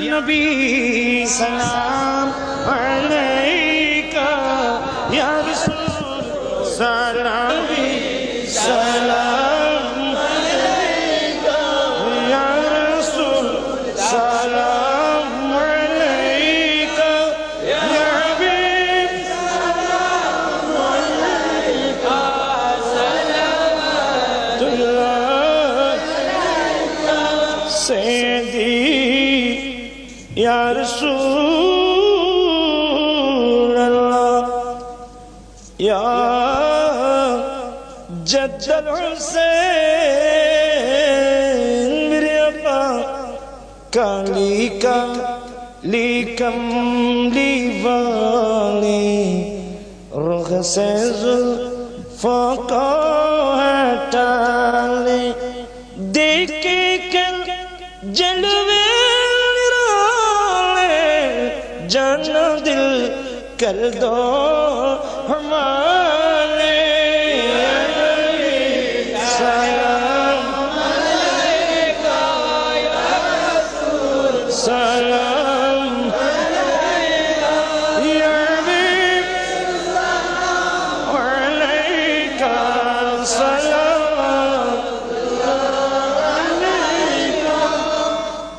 نبی سلام علیکہ یا رسول سلام بھی سیدی یا رسول اللہ یا جد الحسین میرے ابا کالی کالی کم لی رخ سے زلفوں ہٹا لے دیکھے کل جلوے कर दो हमारे सलाम सलाम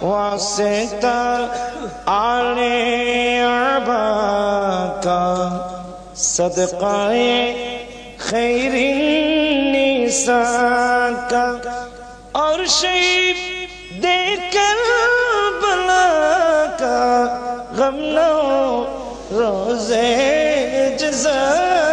वास्ता आने صدقاء خير النساء اور شیب دے کر بلا کا غم نہ ہو روزے جزا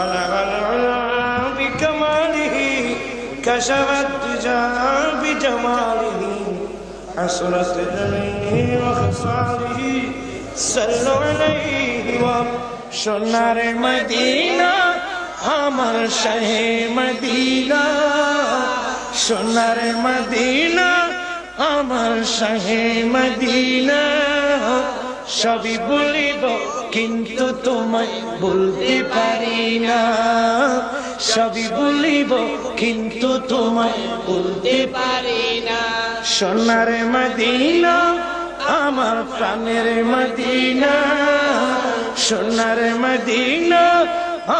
بلغ العلا بكماله كشف الحجاب بجماله حسنت جميع وخصاله صلوا عليه وسنر مدينة আমার শাহে মদিনা সোনার মদিনা আমার শাহে মদিনা সবই বলিব কিন্তু তোমায় বলতে পারি না। সবই বলিব, কিন্তু তোমায় বলতে পারি না। সোনার মদিনা, আমার প্রাণের মদিনা। সোনার মদিনা,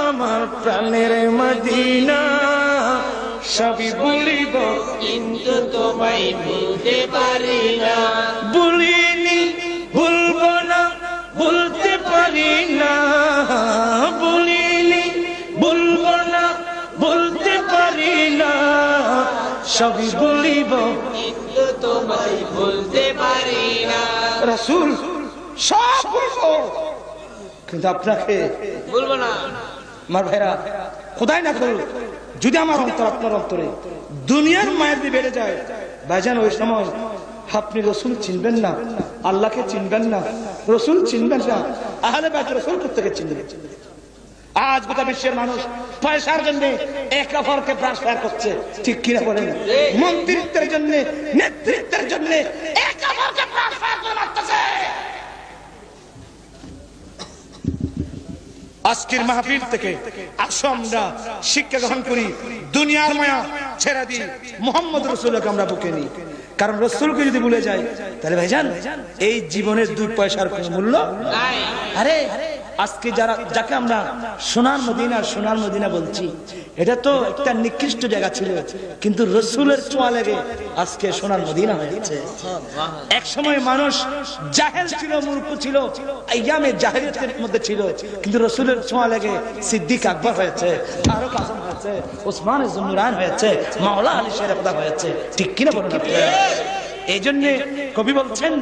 আমার প্রাণের মদিনা। সবই বলিব, কিন্তু তোমায় ভুলতে পারি না। বলিনি সবই তোমায় ভুলতে পারি না রাসূল সব কিন্তু আপনাকে না। আমার ভাইরা খোদাই না করুন যদি আমার অন্তর আপনার অন্তরে দুনিয়ার মায়ের দিয়ে বেড়ে যায় ভাইজান ওই সময় আপনি রসুল চিনবেন না আল্লাহকে চিনবেন না রসুল চিনবেন না আহলে বাইত রসুল থেকে চিনবেন। আজ গোটা বিশ্বের মানুষ পয়সার জন্য এক অপরকে ট্রান্সফার করছে। ঠিক কিনা বলেন? মন্ত্রিত্বের জন্য, নেতৃত্বের জন্য আজকের মাহফিল থেকে আসো আমরা, শিক্ষা গ্রহণ করি, দুনিয়ার মায়া ছেড়ে দিই। মোহাম্মদ রসুলকে আমরা বুকে নিই। কারণ রসুলকে যদি ভুলে যাই, তাহলে ভাইজান, এই জীবনের দুই পয়সার কোনো মূল্য আরে আজকে যারা যাকে আমরা সোনার মদিনা সোনার মদিনা বলছি, এটা তো একটা নিকৃষ্ট জায়গা ছিল। কিন্তু রসুলের ছোঁয়া লেগে আজকে সোনার মদিনা হয়েছে এক সময় মানুষ জাহেল ছিল, মূর্খ ছিল ইয়ামে জাহেলিয়াতের মধ্যে ছিল। কিন্তু রসুলের ছোঁয়া লেগে সিদ্দিক আকবর হয়েছে, ফারুক আজম হয়েছে, ওসমান জুনুরান হয়েছে, মাওলা আলী শেরফদা হয়েছে। ঠিক কিনা বলুন? এই জন্য কবি বলছেন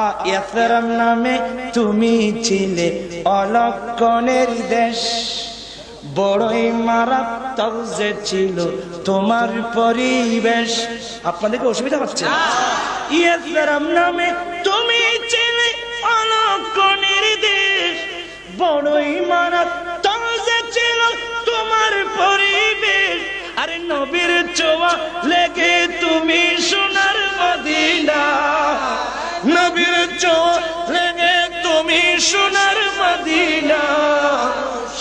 আ ইয়াসরাম নামে তুমি ছিলে অলক্ষণের দেশ। বড়ই মারাত্মক যে ছিল তোমার পরিবেশ। আপনাদেরকে অসুবিধা হচ্ছে। ইয়েসারাম নামে তুমি ছিলে অলক্ষ নির্দেশ বড়ই মারাত তাজা ছিল তোমার পরিবেশ। আরে নবীর চোয়া লেগে তুমি সোনার সোনার মদিনা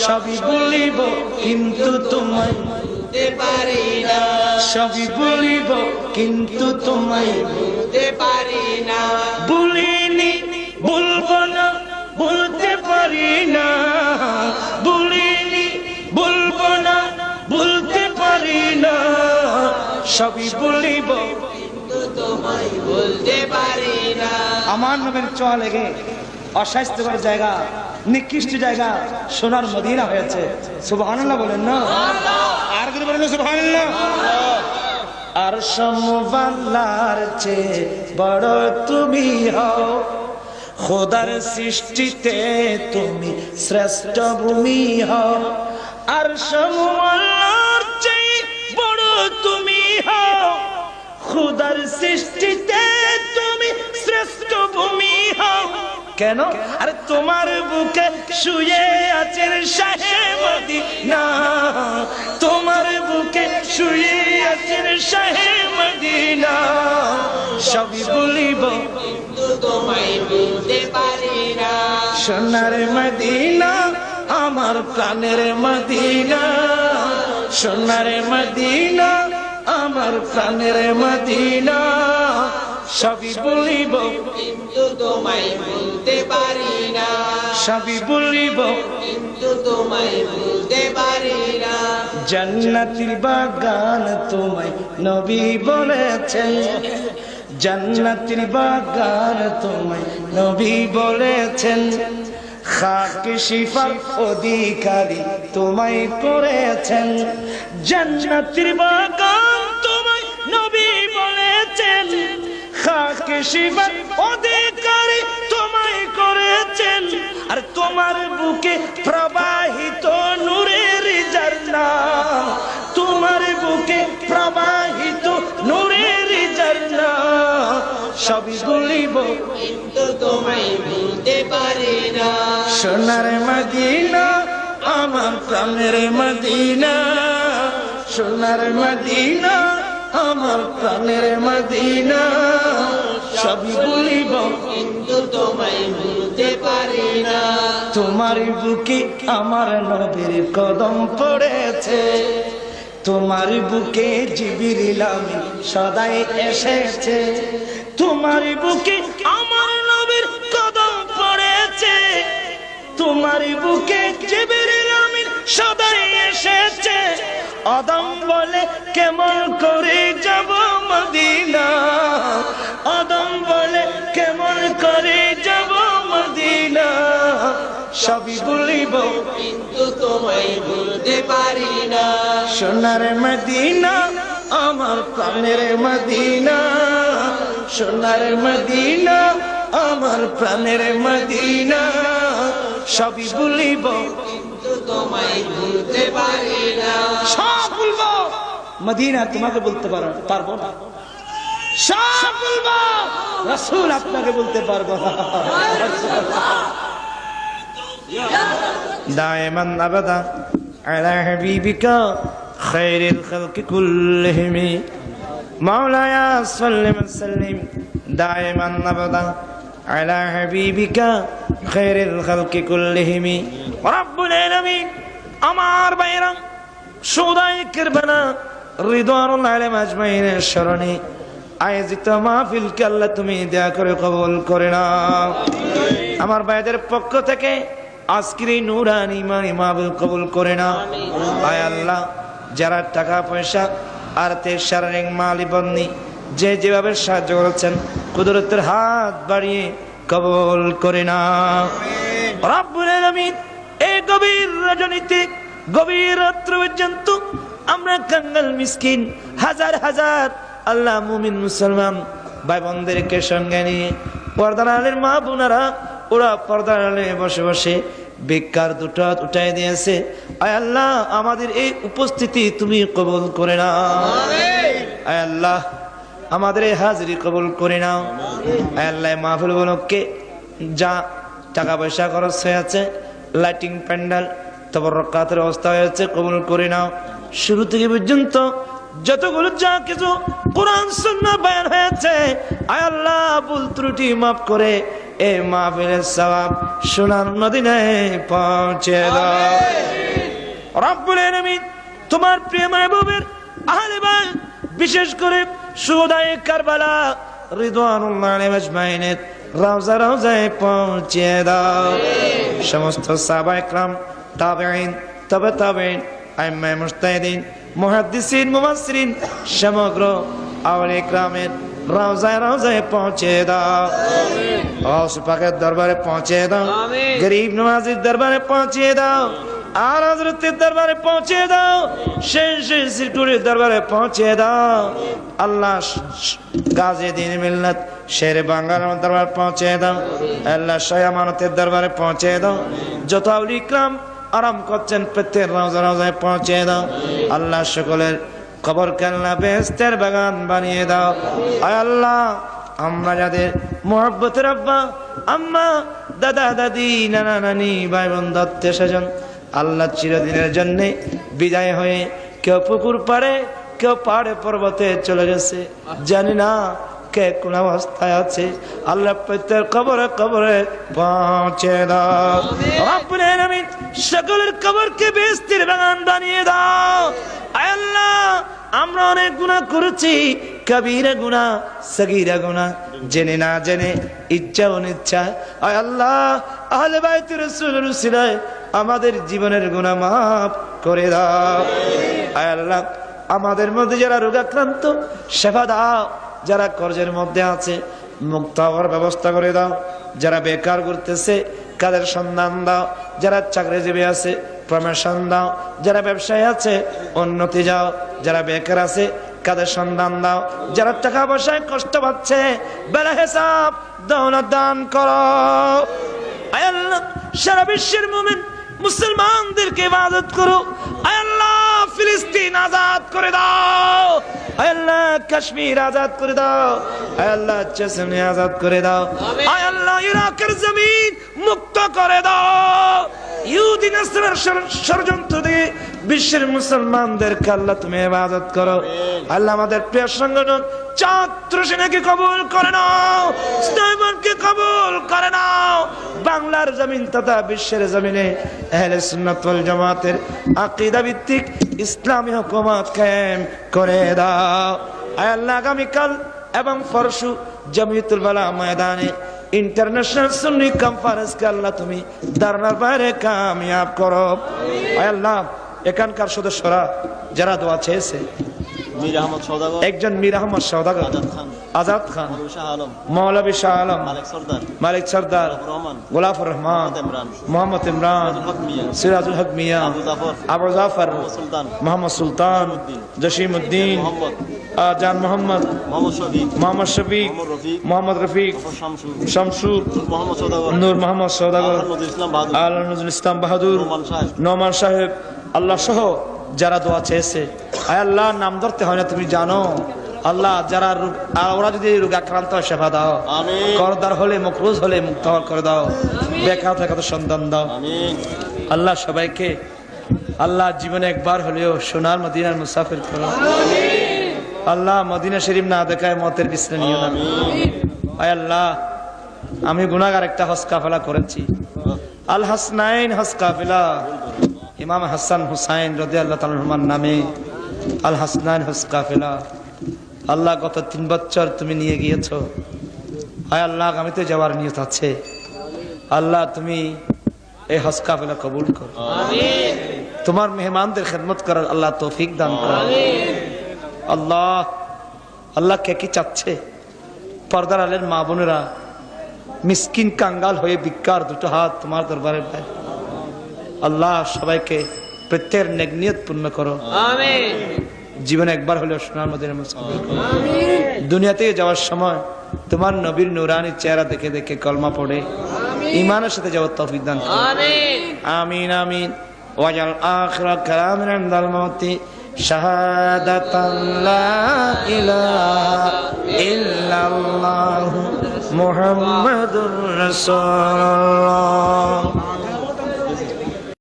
সবই বলিব কিন্তু তোমায় ভুলতে পারি না। সবই বলিব কিন্তু তোমায় ভুলতে পারি না। বলিনি বলব না বলতে পারি না। বলিনি বলব না বলতে পারি না। সবই বলিব। কিন্তু তোমায় ভুলতে পারি না। আমার নবীর চোয়া লেগে অস্বাস্থ্যকর জায়গা, নিকৃষ্ট জায়গা সোনার মদিনা হয়েছে। সুবহানাল্লাহ বলেন না? আর কিছু বলেন সুবহানাল্লাহ? আর সমবাল্লার চেয়ে বড় তুমি হও। খোদার সৃষ্টিতে তুমি শ্রেষ্ঠ ভূমি হও। আর সমবাল্লার চেয়ে বড় তুমি হও। খুদার সৃষ্টিতে কেন? আরে তোমার বুকে শুয়ে আছেন শাহে মদিনা। তোমার বুকে শুয়ে আছেন শাহে মদিনা। সবই বলিব না সোনার মদিনা, আমার প্রাণের মদিনা। সোনার মদিনা, আমার প্রাণের মদিনা। সবই বলিব। কিন্তু তোমায় ভুলতে পারি না। সবই বলিব। কিন্তু তোমায় ভুলতে পারি না। জান্নাতির বাগান তোমায় নবী বলেছেন। জান্নাতির বাগান তোমায় নবী বলেছেন। খাকে শিফার অধিকারী তোমায় করেছেন। জান্নাতির বাগান খাকে শিফার অধিকারী তোমায় করেছেন। আর তোমার বুকে প্রবাহিত নূরের ঝর্ণা। তোমার বুকে প্রবাহিত নূরের ঝর্ণা। সবই বলিব কিন্তু তোমায় ভুলতে পারি না। সোনার মদিনা আমার প্রাণের মদিনা। সোনার মদিনা আমার প্রাণের মদিনা। সবই বলিব, কিন্তু তোমায় ভুলতে পারি না। তোমার বুকে আমার নবীর কদম পড়েছে। তোমার বুকে জিবির আমি সদাই এসেছে। তোমার বুকে আমার অদম বলে কেমন করে যাব মদিনা? অদম বলে কেমন করে যাব মদিনা? সবই বলিব। কিন্তু তোমায় ভুলতে পারি না। সোনার মদিনা আমার প্রাণের মদিনা। সোনার মদিনা আমার প্রাণের মদিনা। সবই বলিব। মদিনা তোমাকে বলতে পারব না। আপনাকে বলতে পারব না। মাওলায়া সাল্লিম সাল্লিম দায়মান আবাদা على حبيبك خير الخلق كلهم رب العالمين আমার বাইরা সৌদাই করবানা রিদওয়ানুল আলম আজমাইনের স্মরণে আয়োজিত মাহফিলকে আল্লাহ তুমি দেয়া করে কবুল করে না আমার ভাইদের পক্ষ থেকে আজকের এই নুরানি ইমানি মাহফিল কবুল করে না আয় আল্লাহ যারা টাকা পয়সা আর্থিক শারীরিক মালি বন্দি যে যেভাবে সাহায্য করেছেন কুদরতের হাত বাড়িয়ে কবল করে না। এই গভীর রজনীতে গভীর রাত্র পর্যন্ত আমরা কাঙ্গাল মিসকিন হাজার হাজার আল্লাহ মুমিন মুসলমান ভাই বোনদেরকে সঙ্গে নিয়ে পর্দার মা বোনারা ওরা পর্দার আলে বসে বসে বেকার দুটো উঠাই দিয়েছে। আয় আল্লাহ আমাদের এই উপস্থিতি তুমি কবল করে না আয় আল্লাহ আমাদের এই হাজিরি কবুল করে নাও। আল্লাহ মাহফিল গুলোকে যা টাকা পয়সা খরচ হয়ে আছে লাইটিং প্যান্ডেল তারপর রকাতের অবস্থা হয়েছে কবুল করে নাও। শুরু থেকে পর্যন্ত যতগুলো যা কিছু কোরআন সুন্নাহ বয়ান হয়েছে আয় আল্লাহ ভুল ত্রুটি মাফ করে এই মাহফিলের সওয়াব সোনার নদীনায় পৌঁছে দাও। রব্বুল আলামিন তোমার প্রিয় মাহবুবের আহলে বিশেষ করে সুদায়ে কারবালা রিদওয়ানুল্লাহ রওজা রওজায় পৌঁছে দাও। সমস্ত সাহাবা একরাম তাবেঈন তবে তাবেঈন আইম্মায়ে মুজতাহিদিন মুহাদ্দিসিন মুফাসসিরিন সমগ্র আওয়ালে একরামের রওজায় রওজায় পৌঁছে দাও। পাকের দরবারে পৌঁছে দাও। আমিন। গরিব নওয়াজির দরবারে পৌঁছে দাও। আর হজরতের দরবারে পৌঁছে দাও। শেষ সিটুরির দরবারে পৌঁছে দাও। আল্লাহ গাজী দিন মিল্লাত শের বাঙ্গাল দরবার পৌঁছে দাও। আল্লাহ শায়ামানতের দরবারে পৌঁছে দাও। যত ইকরাম আরাম করছেন প্রত্যেক রওজা রওজায় পৌঁছে দাও। আল্লাহ সকলের খবর কেল্লা বেহেস্তের বাগান বানিয়ে দাও। আয় আল্লাহ, আমরা যাদের মোহাব্বতের আব্বা, আম্মা, দাদা, দাদি, নানা, নানি ভাই বোন দত্তে, স্বজন আল্লাহ চিরদিনের জন্য বিদায় হয়ে কেউ পুকুর পাড়ে, কেউ পাহাড়ে পর্বতে চলে গেছে। জানি না কে কোন অবস্থায় আছে। আল্লাহ প্রত্যেক কবরে কবরে পৌঁছে দাও। রব্বুল আলামিন সকলের কবরকে বেস্তির বাগান বানিয়ে দাও। আল্লাহ, আমরা অনেক গুণা করেছি। কবিরা গুনা সগীরা গুনা জেনে না জেনে ইচ্ছা অনিচ্ছা। আল্লাহ, আহলে বাইত রাসূলের উসিলায় আমাদের জীবনের গুনাহ মাফ করে দাও। আয় আল্লাহ, আমাদের মধ্যে যারা রোগাক্রান্ত, সেবা দাও। যারা কর্জের মধ্যে আছে, মুক্ত হওয়ার ব্যবস্থা করে দাও। যারা বেকার করতেছে কাদের সন্ধান দাও। যারা চাকরিজীবী আছে, প্রমোশন দাও। যারা ব্যবসায়ী আছে, উন্নতি যাও। যারা বেকার আছে কাদের সন্ধান দাও। যারা টাকা পয়সায় কষ্ট পাচ্ছে, বেলা হেসাব দৌলত দান করো। সারা বিশ্বের মুমিন মুসলমানদেরকে ইবাদত করো। আল্লাহ ফিলিস্তিন আজাদ করে দাও। আল্লাহ কাশ্মীর আজাদ করে দাও। আল্লাহ আজাদ করে দাও। আল্লাহ ইরাকের জমিন মুক্ত করে দাও। ইহুদি নাসরার ষড়যন্ত্র দিয়ে বিশ্বের মুসলমানদেরকে আল্লাহ তুমি ইবাদত করো। আল্লাহ আমাদের প্রিয় সংগঠন ছাত্র সেনাকে কবুল করে নাও। স্নাইমানকে কবুল করে নাও। বাংলার জমিন তথা বিশ্বের জমিনে আহলে সুন্নাত জামাতের আকীদা ভিত্তিক ইসলামী হুকুমত কায়েম করে দাও। আয় আল্লাহ, আগামীকাল এবং পরশু জমিয়তুল বালা ময়দানে ইন্টারন্যাশনাল সুন্নি কনফারেন্সকে আল্লাহ তুমি দারনার বাইরে কামিয়াব করো। আয় আল্লাহ, এখানকার সদস্যরা যারা দোয়া চেয়েছে মীর আহমদ সৌদাগর একজন মীর আহমদ সৌদাগর আজাদ খান আজাদ খান শাহ আলম মৌলবী শাহ আলম মালিক সর্দার মালিক সর্দার রহমান গোলাফর রহমান মোহাম্মদ ইমরান সিরাজুল হক মিয়া আবু জাফর মোহাম্মদ সুলতান মোহাম্মদ সুলতান জসিম উদ্দিন জান মোহাম্মদ মোহাম্মদ শফিক মোহাম্মদ রফিক মোহাম্মদ রফিক শামসু শামসু মোহাম্মদ সৌদাগর নূর মোহাম্মদ সৌদাগর আলহাজ নজরুল ইসলাম বাহাদুর নোমান সাহেব আল্লাহ সহ যারা দোয়া চেয়েছে। আয় আল্লাহ নাম ধরতে হয় না তুমি জানো। আল্লাহ যারা ওরা যদি রোগ আক্রান্ত হয় সেবা দাও। করদার হলে মকরুজ হলে মুক্ত করে দাও। বেকার থাকা তো সন্তান দাও। আল্লাহ সবাইকে আল্লাহ জীবনে একবার হলেও সোনার মদিনার মুসাফির করো। আল্লাহ মদিনা শরীফ না দেখায় মতের বিশ্রে নিও না আয় আল্লাহ আমি গুনাগার একটা হজ কাফেলা করেছি। আল হাসনাইন হজ কাফেলা। ইমাম হাসান হুসাইন রদি আল্লাহ তালুরহমান নামে আল হাসনাইন হজ কাফেলা আল্লাহ গত তিন বছর তুমি নিয়ে গিয়েছ। আয় আল্লাহ আগামীতে যাওয়ার নিয়ত আছে। আল্লাহ তুমি এই হজ কাফেলা কবুল করো। তোমার মেহমানদের খেদমত করার আল্লাহ তৌফিক দান করো। আল্লাহ আল্লাহ কে কি চাচ্ছে? পর্দার আলের মা বোনেরা মিসকিন কাঙ্গাল হয়ে বিকার দুটো হাত তোমার দরবারে পায়। আল্লাহ সবাইকে প্রত্যেকের নেগনিয়ত পূর্ণ করো। জীবনে একবার হলেও সোনার মধ্যে দুনিয়াতে যাওয়ার সময় তোমার নবীর নুরানি চেহারা দেখে দেখে কলমা পড়ে। ইমানের সাথে যাওয়ার তফিক দান আমিন আমিন। ওয়াজাল আখরা কালামিন আনদাল মাউতি। শাহাদাতান লা ইলাহা ইল্লাল্লাহ মুহাম্মাদুর রাসূলুল্লাহ।